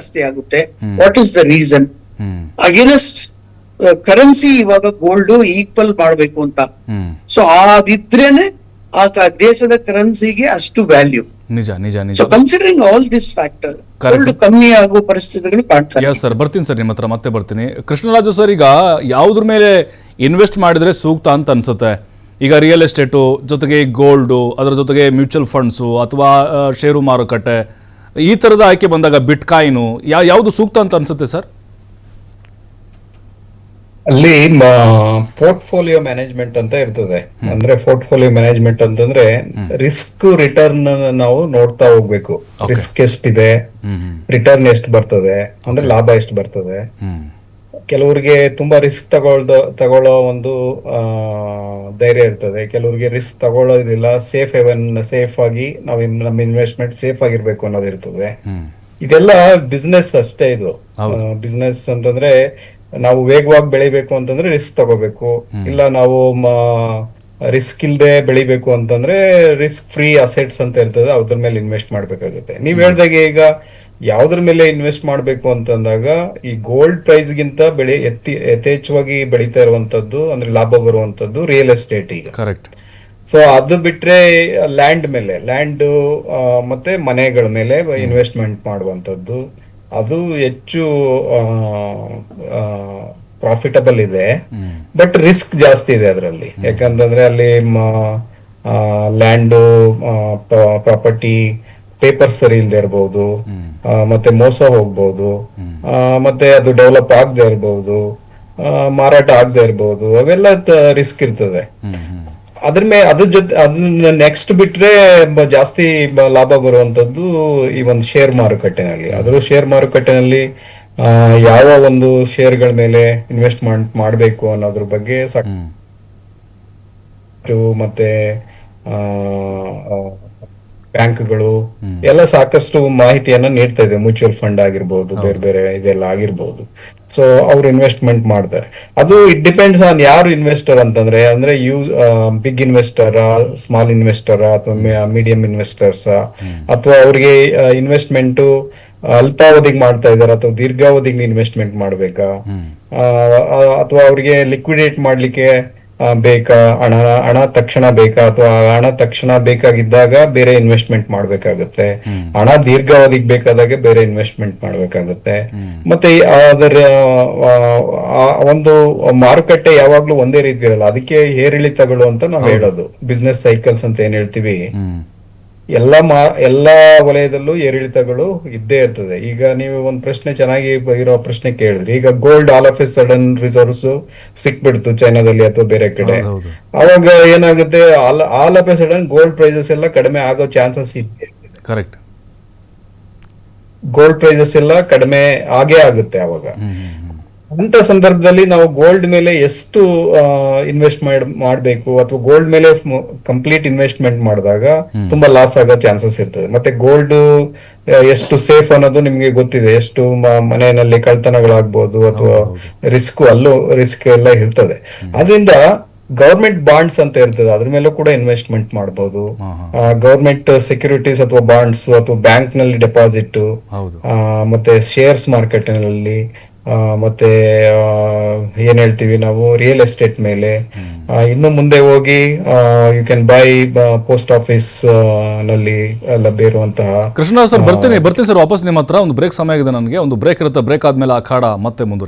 ಜಾಸ್ತಿ ಆಗುತ್ತೆ. What is the reason against currency ಇವಾಗ ಗೋಲ್ಡ್ ಈಕ್ವಲ್ ಮಾಡಬೇಕು ಅಂತ. ಸೊ ಅದಿದ್ರೇನೆ ಆ ದೇಶದ ಕರೆನ್ಸಿಗೆ ಅಷ್ಟು ವ್ಯಾಲ್ಯೂ ನಿಜ ನಿಜ ನಿಜ. Considering all this factor. Gold ಕಮ್ಮಿ ಆಗೋ ಪರಿಸ್ಥಿತಿಗಳು ಕಾಣ್ತಾ ಸರ್ ಬರ್ತೀನಿ ಸರ್ ನಿಮ್ಮ ಹತ್ರ ಮತ್ತೆ ಬರ್ತೀನಿ. ಕೃಷ್ಣರಾಜು ಸರ್ ಈಗ ಯಾವುದ್ರ ಮೇಲೆ ಇನ್ವೆಸ್ಟ್ ಮಾಡಿದ್ರೆ ಸೂಕ್ತ ಅಂತ ಅನ್ಸುತ್ತೆ? ಈಗ ರಿಯಲ್ ಎಸ್ಟೇಟು ಜೊತೆಗೆ ಗೋಲ್ಡು ಅದರ ಜೊತೆಗೆ ಮ್ಯೂಚುವಲ್ ಫಂಡ್ಸು ಅಥವಾ ಷೇರು ಮಾರುಕಟ್ಟೆ ಈ ಥರದ ಆಯ್ಕೆ ಬಂದಾಗ ಬಿಟ್ಕಾಯಿನು ಯಾ ಯಾವುದು ಸೂಕ್ತ ಅಂತ ಅನ್ಸುತ್ತೆ ಸರ್? ಅಲ್ಲಿ ಪೋರ್ಟ್ಫೋಲಿಯೋ ಮ್ಯಾನೇಜ್ಮೆಂಟ್ ಅಂತ ಇರ್ತದೆ. ಅಂದ್ರೆ ಪೋರ್ಟ್ಫೋಲಿಯೋ ಮ್ಯಾನೇಜ್ಮೆಂಟ್ ಅಂತಂದ್ರೆ ರಿಸ್ಕ್ ರಿಟರ್ನ್ ನಾವು ನೋಡ್ತಾ ಹೋಗ್ಬೇಕು. ರಿಸ್ಕ್ ಎಷ್ಟಿದೆ? ರಿಟರ್ನ್ ಎಷ್ಟು ಬರ್ತದೆ? ಅಂದ್ರೆ ಲಾಭ ಎಷ್ಟು ಬರ್ತದೆ? ಕೆಲವರಿಗೆ ತುಂಬಾ ರಿಸ್ಕ್ ತಗೊಳ್ದ ತಗೊಳ್ಳೋ ಒಂದು ಆ, ಧೈರ್ಯ ಇರ್ತದೆ. ಕೆಲವರಿಗೆ ರಿಸ್ಕ್ ತಗೊಳ್ಳೋದಿಲ್ಲ ಸೇಫ್ ಹೆವನ್ ಸೇಫ್ ಆಗಿ ನಾವು ನಮ್ಮ ಇನ್ವೆಸ್ಟ್ಮೆಂಟ್ ಸೇಫ್ ಆಗಿರ್ಬೇಕು ಅನ್ನೋದು ಇರ್ತದೆ. ಇದೆಲ್ಲ ಬಿಸ್ನೆಸ್ ಅಷ್ಟೇ ಇದು. ಬಿಸ್ನೆಸ್ ಅಂತಂದ್ರೆ ನಾವು ವೇಗವಾಗಿ ಬೆಳಿಬೇಕು ಅಂತಂದ್ರೆ ರಿಸ್ಕ್ ತಗೋಬೇಕು. ಇಲ್ಲ ನಾವು ರಿಸ್ಕ್ ಇಲ್ದೆ ಬೆಳಿಬೇಕು ಅಂತಂದ್ರೆ ರಿಸ್ಕ್ ಫ್ರೀ ಅಸೆಟ್ಸ್ ಅಂತ ಇರ್ತದೆ ಅದ್ರ ಮೇಲೆ ಇನ್ವೆಸ್ಟ್ ಮಾಡ್ಬೇಕಾಗುತ್ತೆ. ನೀವ್ ಹೇಳ್ದಾಗೆ ಈಗ ಯಾವ್ದ್ರ ಮೇಲೆ ಇನ್ವೆಸ್ಟ್ ಮಾಡಬೇಕು ಅಂತಂದಾಗ ಈ ಗೋಲ್ಡ್ ಪ್ರೈಸ್ ಗಿಂತ ಬೆಳೆ ಎತ್ತಿ ಯಥೇಚ್ಛವಾಗಿ ಬೆಳೀತಾ ಇರುವಂತದ್ದು ಅಂದ್ರೆ ಲಾಭ ಬರುವಂತದ್ದು ರಿಯಲ್ ಎಸ್ಟೇಟ್ ಈಗ. ಕರೆಕ್ಟ್ ಸೊ ಅದು ಬಿಟ್ರೆ ಲ್ಯಾಂಡ್ ಮೇಲೆ ಲ್ಯಾಂಡ್ ಮತ್ತೆ ಮನೆಗಳ ಮೇಲೆ ಇನ್ವೆಸ್ಟ್ಮೆಂಟ್ ಮಾಡುವಂತದ್ದು. ಅದು ಹೆಚ್ಚು ಪ್ರಾಫಿಟಬಲ್ ಇದೆ. ಬಟ್ ರಿಸ್ಕ್ ಜಾಸ್ತಿ ಇದೆ ಅದರಲ್ಲಿ. ಯಾಕಂತಂದ್ರೆ ಅಲ್ಲಿ ಲ್ಯಾಂಡ್ ಪ್ರಾಪರ್ಟಿ ಪೇಪರ್ಸ್ ಸರಿ ಇಲ್ಲದೆ ಇರಬಹುದು ಮತ್ತೆ ಮೋಸ ಹೋಗ್ಬಹುದು ಮತ್ತೆ ಅದು ಡೆವಲಪ್ ಆಗದೆ ಇರಬಹುದು ಮಾರಾಟ ಆಗದೆ ಇರಬಹುದು ಅವೆಲ್ಲ ರಿಸ್ಕ್ ಇರ್ತದೆ. ಅದ್ರ ಮೇ ಅದ್ರ ಜೊತೆ ಅದನ್ನ ನೆಕ್ಸ್ಟ್ ಬಿಟ್ರೆ ಜಾಸ್ತಿ ಲಾಭ ಬರುವಂತದ್ದು ಈ ಒಂದು ಶೇರ್ ಮಾರುಕಟ್ಟೆನಲ್ಲಿ. ಆದ್ರೂ ಶೇರ್ ಮಾರುಕಟ್ಟೆನಲ್ಲಿ ಯಾವ ಒಂದು ಶೇರ್ಗಳ ಮೇಲೆ ಇನ್ವೆಸ್ಟ್ಮೆಂಟ್ ಮಾಡಬೇಕು ಅನ್ನೋದ್ರ ಬಗ್ಗೆ ಮತ್ತೆ ಮತ್ತೆ ಬ್ಯಾಂಕ್ಗಳು ಎಲ್ಲ ಸಾಕಷ್ಟು ಮಾಹಿತಿಯನ್ನ ನೀಡ್ತಾ ಇದೆ. ಮ್ಯೂಚುವಲ್ ಫಂಡ್ ಆಗಿರ್ಬೋದು ಬೇರೆ ಬೇರೆ ಇದೆಲ್ಲ ಆಗಿರ್ಬೋದು. ಸೊ ಅವ್ರು ಇನ್ವೆಸ್ಟ್ಮೆಂಟ್ ಮಾಡ್ತಾರೆ. ಅದು ಇಟ್ ಡಿಪೆಂಡ್ಸ್ ಆನ್ ಯಾರು ಇನ್ವೆಸ್ಟರ್ ಅಂತಂದ್ರೆ ಅಂದ್ರೆ you big investor small investor ಅಥವಾ ಮೀಡಿಯಂ ಇನ್ವೆಸ್ಟರ್ಸ್? ಅಥವಾ ಅವ್ರಿಗೆ ಇನ್ವೆಸ್ಟ್ಮೆಂಟ್ ಅಲ್ಪಾವಧಿಗೆ ಮಾಡ್ತಾ ಇದಾರೆ ಅಥವಾ ದೀರ್ಘಾವಧಿಗೆ ಇನ್ವೆಸ್ಟ್ಮೆಂಟ್ ಮಾಡ್ಬೇಕಾ? ಅಥವಾ ಅವ್ರಿಗೆ ಲಿಕ್ವಿಡೇಟ್ ಮಾಡ್ಲಿಕ್ಕೆ ಬೇಕಾ ಹಣ ಹಣ ತಕ್ಷಣ ಬೇಕಾ? ಅಥವಾ ಹಣ ತಕ್ಷಣ ಬೇಕಾಗಿದ್ದಾಗ ಬೇರೆ ಇನ್ವೆಸ್ಟ್ಮೆಂಟ್ ಮಾಡ್ಬೇಕಾಗುತ್ತೆ. ಹಣ ದೀರ್ಘಾವಧಿಗೆ ಬೇಕಾದಾಗ ಬೇರೆ ಇನ್ವೆಸ್ಟ್ಮೆಂಟ್ ಮಾಡ್ಬೇಕಾಗುತ್ತೆ. ಮತ್ತೆ ಅದರ ಒಂದು ಮಾರುಕಟ್ಟೆ ಯಾವಾಗ್ಲೂ ಒಂದೇ ರೀತಿ ಇರಲ್ಲ. ಅದಕ್ಕೆ ಏರಿಳಿತಗಳು ಅಂತ ನಾವು ಹೇಳೋದು. ಬಿಸ್ನೆಸ್ ಸೈಕಲ್ಸ್ ಅಂತ ಏನ್ ಹೇಳ್ತೀವಿ? ಎಲ್ಲ ಮಾ ಎಲ್ಲಾ ವಲಯದಲ್ಲೂ ಏರಿಳಿತಗಳು ಇದ್ದೇ ಇರ್ತದೆ. ಈಗ ನೀವು ಒಂದು ಪ್ರಶ್ನೆ ಚೆನ್ನಾಗಿ ಇರೋ ಪ್ರಶ್ನೆ ಕೇಳಿದ್ರಿ. ಈಗ gold all of a sudden reserves ಸಿಕ್ಬಿಡ್ತು ಚೈನಾದಲ್ಲಿ ಅಥವಾ ಬೇರೆ ಕಡೆ. ಅವಾಗ ಏನಾಗುತ್ತೆ? All all of a sudden gold prices ಎಲ್ಲ ಕಡಿಮೆ ಆಗೋ ಚಾನ್ಸಸ್ ಇದೆ ಕರೆಕ್ಟ್ ಗೋಲ್ಡ್ ಪ್ರೈಸಸ್ ಎಲ್ಲ ಕಡಿಮೆ ಆಗೇ ಆಗುತ್ತೆ ಅವಾಗ. ಅಂತ ಸಂದರ್ಭದಲ್ಲಿ ನಾವು ಗೋಲ್ಡ್ ಮೇಲೆ ಎಷ್ಟು ಇನ್ವೆಸ್ಟ್ ಮಾಡಬೇಕು ಅಥವಾ ಗೋಲ್ಡ್ ಮೇಲೆ ಕಂಪ್ಲೀಟ್ ಇನ್ವೆಸ್ಟ್ಮೆಂಟ್ ಮಾಡಿದಾಗ ತುಂಬಾ ಲಾಸ್ ಆಗೋ ಚಾನ್ಸಸ್ ಇರ್ತದೆ. ಮತ್ತೆ ಗೋಲ್ಡ್ ಎಷ್ಟು ಸೇಫ್ ಅನ್ನೋದು ನಿಮ್ಗೆ ಗೊತ್ತಿದೆ. ಎಷ್ಟು ಮನೆಯಲ್ಲಿ ಕಳ್ತನಗಳಾಗ್ಬೋದು ಅಥವಾ ರಿಸ್ಕ್ ಅಲ್ಲೂ ರಿಸ್ಕ್ ಎಲ್ಲ ಇರ್ತದೆ. ಅದರಿಂದ ಗೌರ್ಮೆಂಟ್ ಬಾಂಡ್ಸ್ ಅಂತ ಇರ್ತದೆ. ಅದ್ರ ಮೇಲೂ ಕೂಡ ಇನ್ವೆಸ್ಟ್ಮೆಂಟ್ ಮಾಡಬಹುದು ಗೌರ್ಮೆಂಟ್ ಸೆಕ್ಯೂರಿಟೀಸ್ ಅಥವಾ ಬಾಂಡ್ಸ್ ಅಥವಾ ಬ್ಯಾಂಕ್ನಲ್ಲಿ ಡೆಪಾಸಿಟ್ ಮತ್ತೆ ಶೇರ್ಸ್ ಮಾರ್ಕೆಟ್ನಲ್ಲಿ ಮತ್ತೆ ಏನ್ ಹೇಳ್ತೀವಿ ನಾವು ರಿಯಲ್ ಎಸ್ಟೇಟ್ ಮೇಲೆ. ಇನ್ನು ಮುಂದೆ ಹೋಗಿ ಯು ಕ್ಯಾನ್ ಬೈ ಪೋಸ್ಟ್ ಆಫೀಸ್ನಲ್ಲಿ ಲಭ್ಯ ಇರುವಂತಹ ಕೃಷ್ಣ ಸರ್ ಬರ್ತೀನಿ ಬರ್ತೀನಿ ಸರ್ ವಾಪಸ್ ನಿಮ್ಮ ಹತ್ರ. ಒಂದು ಬ್ರೇಕ್ ಸಮಯ ಆಗಿದೆ ನನಗೆ. ಒಂದು ಬ್ರೇಕ್ ಇರುತ್ತೆ ಬ್ರೇಕ್ ಆದ್ಮೇಲೆ ಆ ಕಾಡ ಮತ್ತೆ ಮುಂದುವರಿ